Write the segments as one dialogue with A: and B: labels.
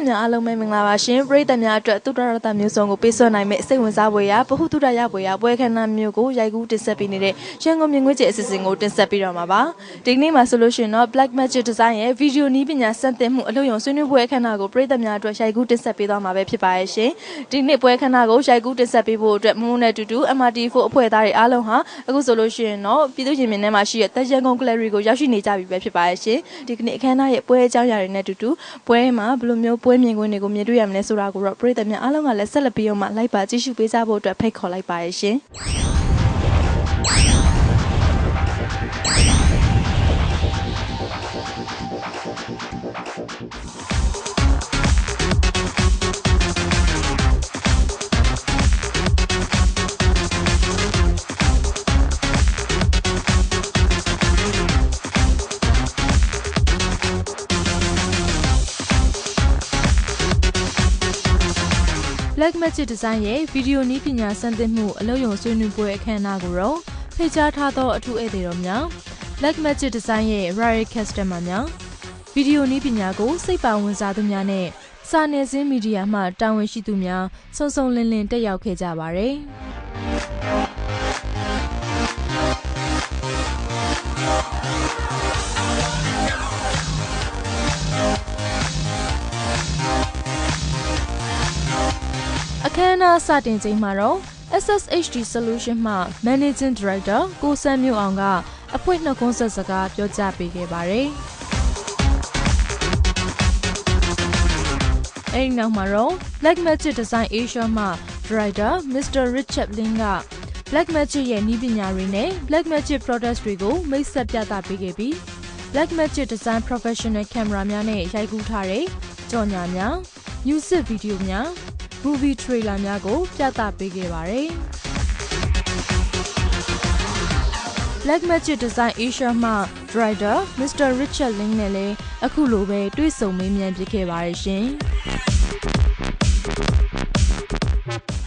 A: ပရိသတ်များအားလုံးပဲမင်္ဂလာပါရှင်ပရိသတ်များအတွက်သုတရတမျိုးစုံကိုပေးစွနိုင်မယ့်စိတ်ဝင်စားဖွယ်ရာဗဟုသုတရဖွယ်ရာပွဲခန်းနာမျိုးကိုရိုက်ကူးတင်ဆက်ပေးနေတဲ့ရန်ကုန်မြင်ကွင်းကျအစီအစဉ်ကိုတင်ဆက်ပေးတော့မှာပါဒီကနေ့မှာဆိုလို့ရှိရင်တော့ Black Magic Design ရဲ့ဗီဒီယိုနီးပညာစံသင်မှုအလို့ယုံဆွေးနွေးပွဲခန်းနာကိုပရိသတ်များအတွက်ရိုက်ကူးတင်ဆက်ပေးသွားမှာပဲဖြစ်ပါရဲ့ရှင်ဒီနေ့ပွဲခန်းနာကိုရိုက်ကူးတင်ဆက်ပေးဖို့အတွက်မုံနဲ့တူတူ MRT4 အဖွဲ့သားတွေအားလုံးဟာအခုဆိုလို့ရှိရင်တော့ပြည်သူ့ရင်မြင်ထဲမှာရှိတဲ့တရန်ကုန် gallery ကိုရောက်ရှိနေကြပြီပဲဖြစ်ပါရဲ့ရှင်ဒီကနေ့အခမ်းအနားရဲ့ပွဲအကြောင်းအရာတွေနဲ့တူတူပွဲမှာဘယ်လိုမျိုးပွဲမြင်ကွင်းတွေကိုမြင်တွေ့ရမလဲဆိုတာကိုတော့ပရိသတ်များအားလုံးကလည်းဆက်လက်ပြီးတော့မှလိုက်ပါကြည့်ရှုပေးကြဖို့အတွက်ဖိတ်ခေါ်လိုက်ပါရဲ့ရှင် Black Magic Design ရဲ့ဗီဒီယိုနည်းပညာစံသစ်မှုအလုပ်ရုံဆွေးနွေးပွဲအခမ်းအနားကိုတော့ဖိတ်ကြားထားသောအထူးဧည့်သည်တော်များ Black Magic Design ရဲ့ Rare Customer များဗီဒီယိုနည်းပညာကိုစိတ်ပါဝင်စားသူများနဲ့စာနယ်ဇင်းမီဒီယာမှတာဝန်ရှိသူများစုံစုံလင်လင်တက်ရောက်ခဲ့ကြပါတယ်။ အခမ်းအနားစတင်ချိန်မှာတော့ SSHD Solution မှ Managing Director ကိုစံမျိုးအောင်ကအဖွင့်နှုတ်ခွန်းဆက်စကားပြောကြားပေးခဲ့ပါတယ်။အဲဒီနောက်မှာတော့ Black Magic Design Asia မှ Director Mr. Richard Lin က Black Magic ရဲ့နည်းပညာတွေနဲ့ Black Magic Products တွေကိုမိတ်ဆက်ပြသပေးခဲ့ပြီး Black Magic Design Professional Camera များနဲ့ရိုက်ကူးထားတဲ့ကြော်ညာများ Music Video များ movie trailer များကိုပြသပေးခဲ့ပါတယ်။ Black Magic Design Asia မှ Director Mr. Richard Lin နဲ့လည်းအခုလိုပဲတွေ့ဆုံမေးမြန်းဖြစ်ခဲ့ပါတယ်ရှင်။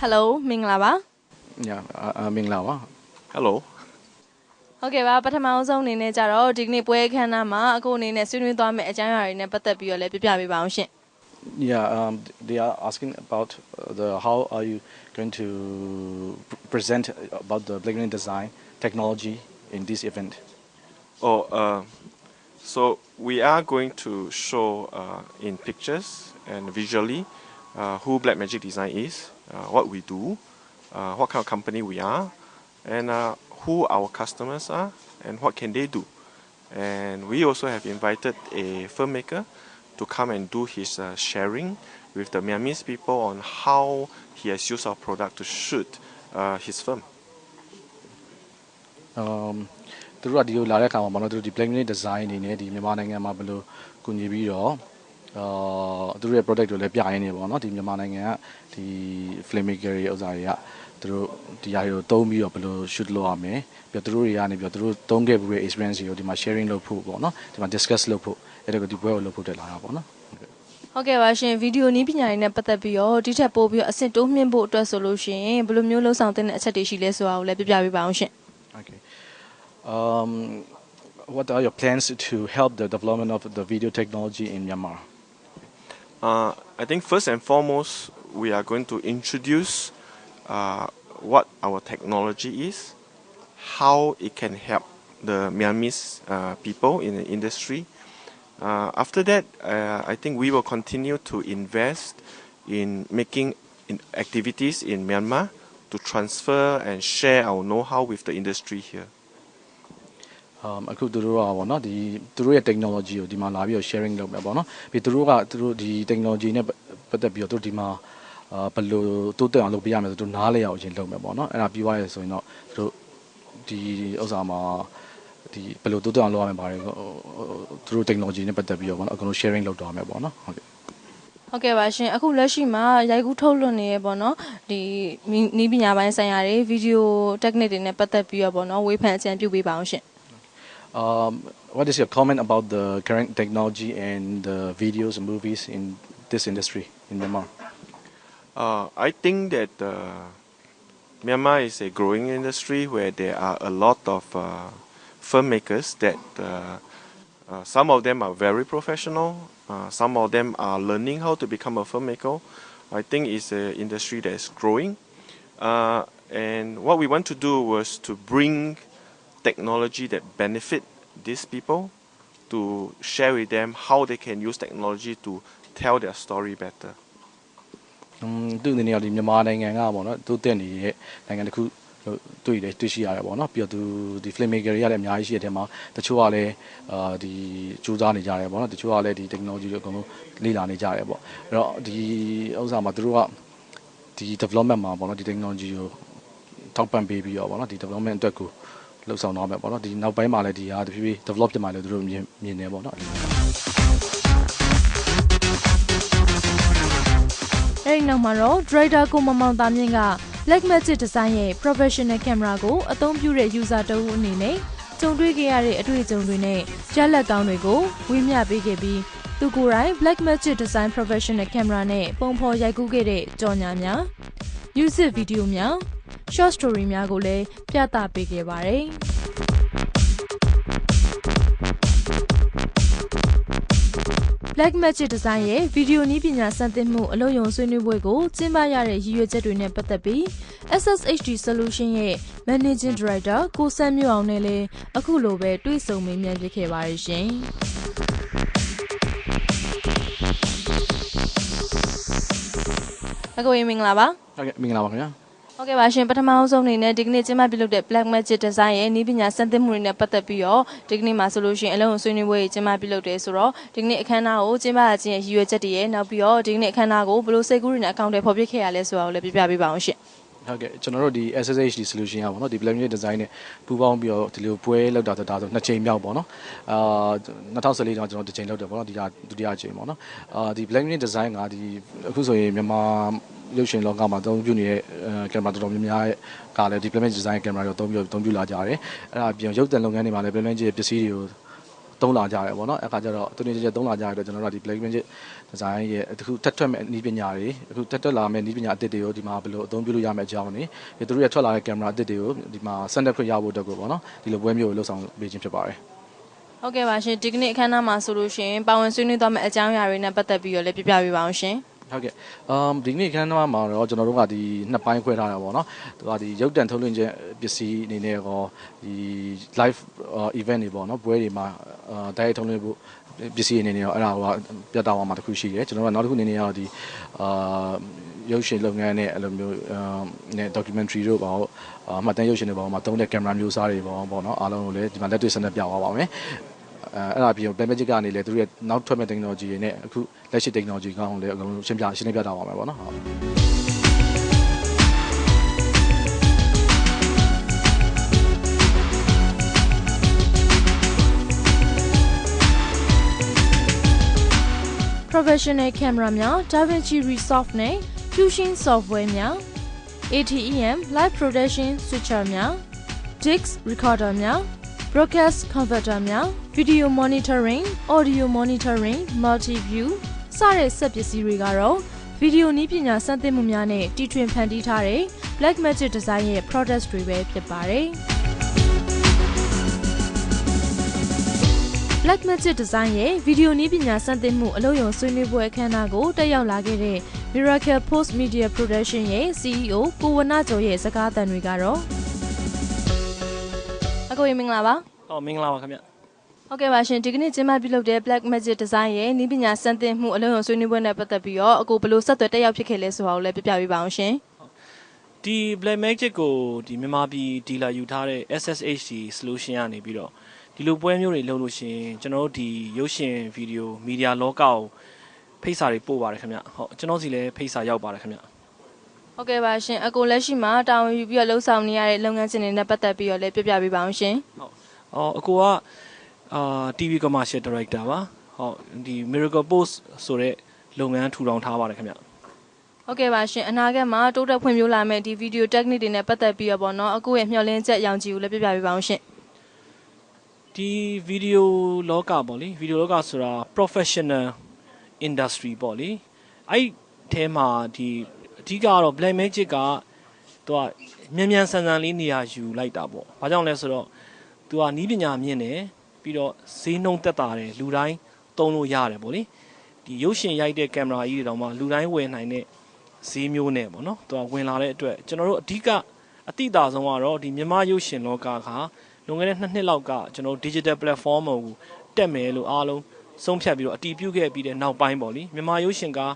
A: Hello မင်္ဂလာပါ
B: ညာအမင်္ဂလာပါ
C: Hello
A: ဟုတ်ကဲ့ပါပထမအောင်ဆုံးအနေနဲ့ကြတော့ဒီကနေ့ပွဲအခမ်းအနားမှာအခုအနေနဲ့ဆွေးနွေးသွားမယ့်အကြောင်းအရာတွေနဲ့ပတ်သက်ပြီးတော့လည်းပြပြပေးပါအောင်ရှင်
B: Yeah um they are asking about uh, the how are you going to present about the Blackgreen design technology in this event
C: Oh, uh, so we are going to show uh, in pictures and visually uh, who Black Magic Design is, uh, what we do, uh, what kind of company we are, and who our customers are, and what can they do. And we also have invited a filmmaker to come and do his uh, sharing with the Myanmarese people on how he has used our product to shoot uh, his film.
B: um သူတို့ကဒီလိုလာတဲ့အခါမှာဘာလို့သူတို့ဒီ Blackgreen design အနေနဲ့ဒီမြန်မာနိုင်ငံမှာဘယ်လိုကူညီပြီးတော့အာသူတို့ရဲ့ product တွေလည်းပြရင်းနေပေါ့နော်ဒီမြန်မာနိုင်ငံကဒီ filmmaker တွေဥစ္စာတွေကသူတို့ဒီဟာတွေကိုသုံးပြီးတော့ဘယ်လို shoot လုပ်ရမလဲပြီးတော့သူတို့တွေကနေပြီးတော့သူတို့သုံးခဲ့ပြီးတဲ့ experience တွေကိုဒီမှာ sharing လုပ်ဖို့ပေါ့နော်ဒီမှာ discuss လုပ်ဖို့ အဲ့ဒါကိုဒီပွဲကိုလုပ်ဖို့တက်လာတာပေါ့နော်
A: ဟုတ်ကဲ့ပါရှင်ဗီဒီယိုနည်းပညာတွေနဲ့ပတ်သက်ပြီးတော့ဒီထက်ပိုပြီးတော့အဆင့်တိုးမြင့်ဖို့အတွက်ဆိုလို့ရှိရင်ဘယ်လိုမျိုးလှုပ်ဆောင်တဲ့အချက်တွေရှိလဲဆိုတာကိုလည်းပြပြပေးပါအောင်ရှင်
B: Okay. Um, what are your plans to help the development of the video technology in Myanmar?
C: Uh, I think first and foremost, we are going to introduce uh, what our technology is, how it can help the Myanmarese uh, people in the industry. Uh, after that, uh, I think we will continue to invest in making in activities in Myanmar to transfer and share our know-how with the industry here.
B: Um, အခုသူတို့ကပေါ့နော်ဒီသူတို့ရဲ့ technology ကိုဒီမှာလာပြီးတော့ sharing လုပ်မယ်ပေါ့နော်ပြီးသူတို့ကသူတို့ဒီ technology နဲ့ပတ်သက်ပြီးတော့သူတို့ဒီမှာအာဘယ်လိုတိုးတက်အောင်လုပ်ပေးရမလဲဆိုသူတို့နားလည်အောင်အရင်လုပ်မယ်ပေါ့နော်အဲ့ဒါပြီးသွားရဆိုရင်တော့သူတို့ဒီဥစ္စာမှာ ဒီဘယ်လိုတိုးတက်အောင်လုပ်ရမလဲပါတယ်သူတို့ technology နဲ့ပတ်သက်ပြီးတော့ပေါ့နော်အကုန်လုံး sharing လုပ်သွားမယ်ပေါ့နော်ဟုတ်ကဲ့
A: ဟုတ်ကဲ့ပါရှင်အခုလက်ရှိမှာရိုက်ကူးထုတ်လွှင့်နေရပေါ့နော်ဒီနီးပညာပိုင်းဆိုင်ရာတွေဗီဒီယို technique တွေနဲ့ပတ်သက်ပြီးတော့ပေါ့နော်ဝေဖန်အကြံပြုပေးပါအောင်ရှင်
B: Um, what is your comment about the current technology and the videos and movies in this industry in Myanmar?
C: Uh, I think that uh, Myanmar is a growing industry where there are a lot of uh, filmmakers that uh, uh, some of them are very professional Uh, some of them are learning how to become a filmmaker. I think it's an industry that is growing. Uh, and what we want to do was to bring technology that benefit these people to share with them how they can use technology to tell their story better.
B: อืมသူ့အနေနဲ့ကဒီမြန်မာနိုင်ငံကပေါ့နော်သူတက်နေတဲ့နိုင်ငံတစ်ခုလို့ တွေ့တယ်တွေ့ရှိရတယ်ပေါ့နော်ပြီးတော့သူဒီ film maker တွေကလည်းအများကြီးရှိတဲ့အထက်မှာတချို့ကလည်းအာဒီစူးစမ်းနေကြတယ်ပေါ့နော်တချို့ကလည်းဒီ technology တွေအကုန်လုံးလေ့လာနေကြတယ်ပေါ့အဲ့တော့ဒီဥစ္စာမှာသူတို့ကဒီ development မှာပေါ့နော်ဒီ technology ကိုထောက်ပံ့ပေးပြီးတော့ပေါ့နော်ဒီ development အတွက်ကိုလှုပ်ဆောင်တော့မယ်ပေါ့နော်ဒီနောက်ပိုင်းမှာလည်းဒီဟာတဖြည်းဖြည်း develop ဖြစ်မှလည်းသူတို့မြင်မြင်နေပေါ့နော်
A: အဲ့ဒီနောက်မှာတော့ Driver ကိုမမောင်သားမြင့်က Black Magic Design ရဲ့ professional camera ကိုအသုံးပြုတဲ့ user တဦးအနေနဲ့ကြုံတွေ့ခဲ့ရတဲ့အတွေ့အကြုံတွေနဲ့ကြက်လက်ကောင်းတွေကိုဝေမျှပေးခဲ့ပြီးသူကိုယ်တိုင် Black Magic Design professional camera နဲ့ပုံဖော်ရိုက်ကူးခဲ့တဲ့ကြော်ညာများ music video များ short story များကိုလည်းပြသပေးခဲ့ပါတယ် Black Magic Design ရဲ့ဗီဒီယိုနည်းပညာစံသစ်မှုအလို့ယုံဆွေးနွေးပွဲကိုကျင်းပရတဲ့ရည်ရွယ်ချက်တွေနဲ့ပတ်သက်ပြီး SSHD Solution ရဲ့ Managing Director ကိုစန်းမျိုးအောင်နဲ့လည်းအခုလိုပဲတွေ့ဆုံမေးမြန်းပြခဲ့ပါတယ်ရှင်။အကိုရင်မင်္ဂလာပါ
B: ဟုတ်ကဲ့မင်္ဂလာပါခင်ဗျာ။
A: ဟုတ်ကဲ့ပါရှင်ပထမအဆုံးအနေနဲ့ဒီကနေ့ကျင်းပပြုလုပ်တဲ့ Black Magic Design ရဲ့နည်းပညာစံသစ်မှုတွေနဲ့ပတ်သက်ပြီးတော့ဒီကနေ့မှာဆိုလို့ရှိရင်အလုံးစုံဆွေးနွေးပွဲကြီးကျင်းပပြုလုပ်တယ်ဆိုတော့ဒီကနေ့အခမ်းအနားကိုကျင်းပရခြင်းရဲ့ရည်ရွယ်ချက်တွေရဲ့နောက်ပြီးတော့ဒီကနေ့အခမ်းအနားကိုဘယ်လိုစိတ်ကူးရင်းနဲ့အကောင့်တွေဖော်ပြခဲ့ရလဲဆိုတာကိုလည်းပြပြပေးပါအောင်ရှင်
B: ဟုတ်ကဲ့ကျွန်တော်တို့ဒီ SSHD solution ရပါတော့ဒီ Black Magic Design နဲ့ပူးပေါင်းပြီးတော့ဒီလိုပွဲလောက်တာဆိုဒါဆိုနှစ်ချိန်မြောက်ပေါ့နော်အာ2014တော့ကျွန်တော်တစ်ချိန်လောက်တယ်ပေါ့နော်ဒီကဒုတိယအချိန်ပေါ့နော်အာဒီ Black Magic Design ကဒီအခုဆိုရင်မြန်မာရုပ်ရှင်လောကမှာအသုံးပြုနေတဲ့ကင်မရာတော်တော်များများကလည်းဒီ Black Magic Design ကင်မရာကိုအသုံးပြုအသုံးပြုလာကြတယ်အဲ့ဒါပြင်ရုပ်သံလုပ်ငန်းတွေမှာလည်း Black Magic ပစ္စည်းတွေကို သုံးလာကြတယ်ပေါ့နော်အခါကျတော့သူနေချက်သုံးလာကြရတော့ကျွန်တော်တို့ကဒီ Black Magic Design ရဲ့အခုတက်ထွက်မဲ့နည်းပညာတွေအခုတက်ထွက်လာမဲ့နည်းပညာအသစ်တွေကိုဒီမှာဘယ်လိုအသုံးပြုလို့ရမယ့်အကြောင်းနေဒီသူတို့ရဲ့ထွက်လာတဲ့ကင်မရာအသစ်တွေကိုဒီမှာစက်တက်ခွင့်ရဖို့အတွက်ကိုပေါ့နော်ဒီလိုပွဲမျိုးကိုလှုပ်ဆောင်ပေးခြင်းဖြစ်ပါတယ်
A: ဟုတ်ကဲ့ပါရှင်ဒီကနေ့အခမ်းအနားမှာဆိုလို့ရှိရင်ပါဝင်ဆွေးနွေးသွားမယ့်အကြောင်းအရာတွေနဲ့ပတ်သက်ပြီးတော့လည်းပြပြပေးပါအောင်ရှင်
B: ဟုတ်ကဲ့အမ်ဒီနေ့ခန်းတော့မှာတော့ကျွန်တော်တို့ကဒီနှစ်ပိုင်းခွဲထားတာပေါ့နော်သူကဒီရုပ်တံထုတ်လွှင့်ခြင်းပစ္စည်းအနေနဲ့ကောဒီ live event တွေပေါ့နော်ပွဲတွေမှာအာတိုက်ရိုက်ထုတ်လွှင့်ဖို့ပစ္စည်းအနေနဲ့တော့အဲ့ဒါကပြတ်သားသွားမှာတစ်ခုရှိတယ်ကျွန်တော်ကနောက်တစ်ခုအနေနဲ့ကတော့ဒီအာရုပ်ရှင်လုပ်ငန်းနဲ့အဲ့လိုမျိုးနဲ့ documentary တို့ပေါ့အမှတ်တမ်းရုပ်ရှင်တွေပေါ့မှာသုံးတဲ့ camera မျိုးစားတွေပေါ့ပေါ့နော်အားလုံးကိုလည်းဒီမှာလက်တွေ့စနစ်ပြသွားပါမယ် အဲအဲ့ဒါပြီးတော့ Black Magic ကနေလည်းသူတို့ရဲ့နောက်ထွက်မဲ့ technology တွေနဲ့အခုလက်ရှိ technology ကောင်းအောင်လည်းအကုန်လုံးရှင်းပြရှင်းလင်းပြတာပါမယ်ပေါ့နော်ဟုတ်။
A: professional camera များ DaVinci Resolve နဲ့ Fusion software များ ATEM live production switcher များ Dix recorder များ broadcast converter များ video monitoring audio monitoring multi view စတဲ့စက်ပစ္စည်းတွေကတော့ဗီဒီယိုနည်းပညာစံသစ်မှုများနဲ့တီထွင်ဖန်တီးထားတဲ့ Black Magic Design ရဲ့ products တွေပဲဖြစ်ပါတယ်။ Black Magic Design ရဲ့ဗီဒီယိုနည်းပညာစံသစ်မှုအလို့ယုံဆွေးနွေးပွဲအခမ်းအနားကိုတက်ရောက်လာခဲ့တဲ့ Miracle Post Media Production ရဲ့ CEO ကိုဝနကျော်ရဲ့စကားသံတွေကတော့ အကိုရေမင်္ဂလာပါ။
D: အော်မင်္ဂလာပါခင်ဗျ
A: ဟုတ်ကဲ့ပါရှင်ဒီကနေ့ကျင်းပပြုလုပ်တဲ့ Black Magic Design ရဲ့နည်းပညာစံသစ်မှုအလို့ယုံဆွေးနွေးပွဲနဲ့ပတ်သက်ပြီးတော့အကိုဘယ်လိုဆက်သွယ်တက်ရောက်ဖြစ်ခဲ့လဲဆိုတာကိုလည်းပြပြပေးပါအောင်ရှင်။
D: ဒီ Black Magic ကိုဒီမြန်မာပြည်ဒီလာယူထားတဲ့ SSHD solution ကနေပြီးတော့ဒီလိုပွဲမျိုးတွေလုပ်လို့ရှိရင်ကျွန်တော်တို့ဒီရုပ်ရှင်ဗီဒီယိုမီဒီယာလောကကိုဖိတ်စာတွေပို့ပါတယ်ခင်ဗျ။ဟုတ်ကျွန်တော်စီလည်းဖိတ်စာရောက်ပါတယ်ခင်ဗျ
A: ဟုတ်ကဲ့ပါရှင်အကိုလက်ရှိမှာတာဝန်ယူပြီးတော့လှုပ်ဆောင်နေရတဲ့လုပ်ငန်းစဉ်တွေနဲ့ပတ်သက်ပြီးတော့လည်းပြပြပေးပါအောင်ရှင်။
D: အော်အကိုကအာ TV commercial director ပါ။ဟုတ်ဒီ Miracle Post ဆိုတဲ့လုပ်ငန်းထူထောင်ထားပါတယ်ခင်ဗျ။
A: ဟုတ်ကဲ့ပါရှင်အနာဂတ်မှာတိုးတက်ဖွံ့ဖြိုးလာမယ့်ဒီဗီဒီယို technique တွေနဲ့ပတ်သက်ပြီးတော့ပေါ့နော်အခုရဲ့မျှော်လင့်ချက်ရောင်ကြီးကိုလည်းပြပြပေးပါအောင်ရှင်
D: ဒီဗီဒီယိုလောကပေါ့လေဗီဒီယိုလောကဆိုတာ professional industry ပေါ့လေအဲ့အဲမှာဒီ အဓိကတော့ black magic ကသူကမြန်မြန်ဆန်ဆန်လေးနေရာယူလိုက်တာပေါ့ဘာကြောင့်လဲဆိုတော့သူကနီးပညာမြင့်တယ်ပြီးတော့ဈေးနှုန်းသက်သာတယ်လူတိုင်းသုံးလို့ရတယ်ပေါ့လေဒီရုပ်ရှင်ရိုက်တဲ့ကင်မရာကြီးတွေတောင်မှလူတိုင်းဝယ်နိုင်တဲ့ဈေးမျိုးနဲ့ပေါ့နော်သူကဝင်လာတဲ့အတွက်ကျွန်တော်တို့အဓိကအတိအသာဆုံးကတော့ဒီမြန်မာရုပ်ရှင်လောကကလွန်ခဲ့တဲ့နှစ်နှစ်လောက်ကကျွန်တော်တို့ digital platform ကိုတက်မယ်လို့အားလုံးဆုံးဖြတ်ပြီးတော့အတီးပြုတ်ခဲ့ပြီးတဲ့နောက်ပိုင်းပေါ့လीမြန်မာရုပ်ရှင်ကား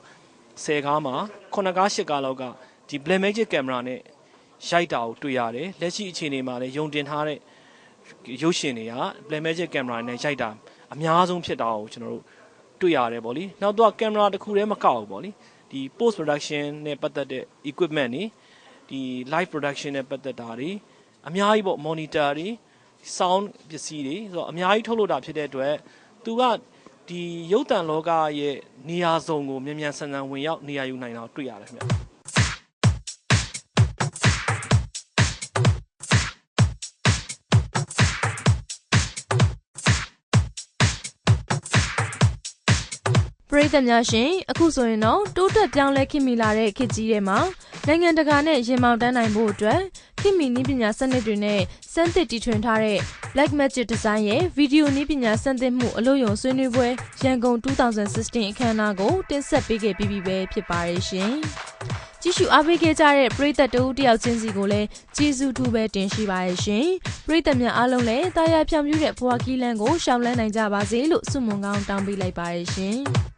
D: 10ကားမှာ9ကား10ကားလောက်ကဒီ Black Magic Camera နဲ့ရိုက်တာကိုတွေ့ရတယ်လက်ရှိအခြေအနေမှာလည်းယုံတင်ထားတဲ့ရုပ်ရှင်တွေက Black Magic Camera နဲ့ရိုက်တာအများဆုံးဖြစ်တာကိုကျွန်တော်တို့တွေ့ရတယ်ပေါ့လीနောက်တော့ကင်မရာတစ်ခုတည်းမကောက်ဘူးပေါ့လीဒီ post production နဲ့ပတ်သက်တဲ့ equipment တွေဒီ live production နဲ့ပတ်သက်တာတွေအများကြီးပေါ့ monitor တွေ sound ပစ္စည်းတွေဆိုတော့အများကြီးထုတ်လို့တာဖြစ်တဲ့အတွက်သူက ဒီရုပ်တံလောကရဲ့နေရာစုံကိုမြန်မြန်ဆန်ဆန်ဝင်ရောက်နေရာယူနိုင်တာကိုတွေ့ရတယ်ခင်ဗျ
A: ပရိသတ်များရှင်အခုဆိုရင်တော့တိုးတက်ပြောင်းလဲခင်မီလာတဲ့ခေတ်ကြီးထဲမှာနိုင်ငံတကာနဲ့ရင်မောင်တန်းနိုင်ဖို့အတွက် ခင်မီနည်းပညာစနစ်တွေနဲ့စမ်းသစ်တီထွင်ထားတဲ့ Black Magic Design ရဲ့ဗီဒီယိုနည်းပညာစမ်းသစ်မှုအလို့ယုံဆွေးနွေးပွဲရန်ကုန်2016အခမ်းအနားကိုတင်ဆက်ပေးခဲ့ပြီးပြီပဲဖြစ်ပါတယ်ရှင်။ကြည့်ရှုအားပေးခဲ့ကြတဲ့ပရိသတ်တဦးတယောက်ချင်းစီကိုလည်းကျေးဇူးထူးပဲတင်ရှိပါရဲ့ရှင်။ပရိသတ်များအားလုံးလည်းတာယာဖြောင်ပြတဲ့ဘွားကီလန်ကိုရှောင်လန်းနိုင်ကြပါစေလို့ဆုမွန်ကောင်းတောင်းပေးလိုက်ပါရဲ့ရှင်။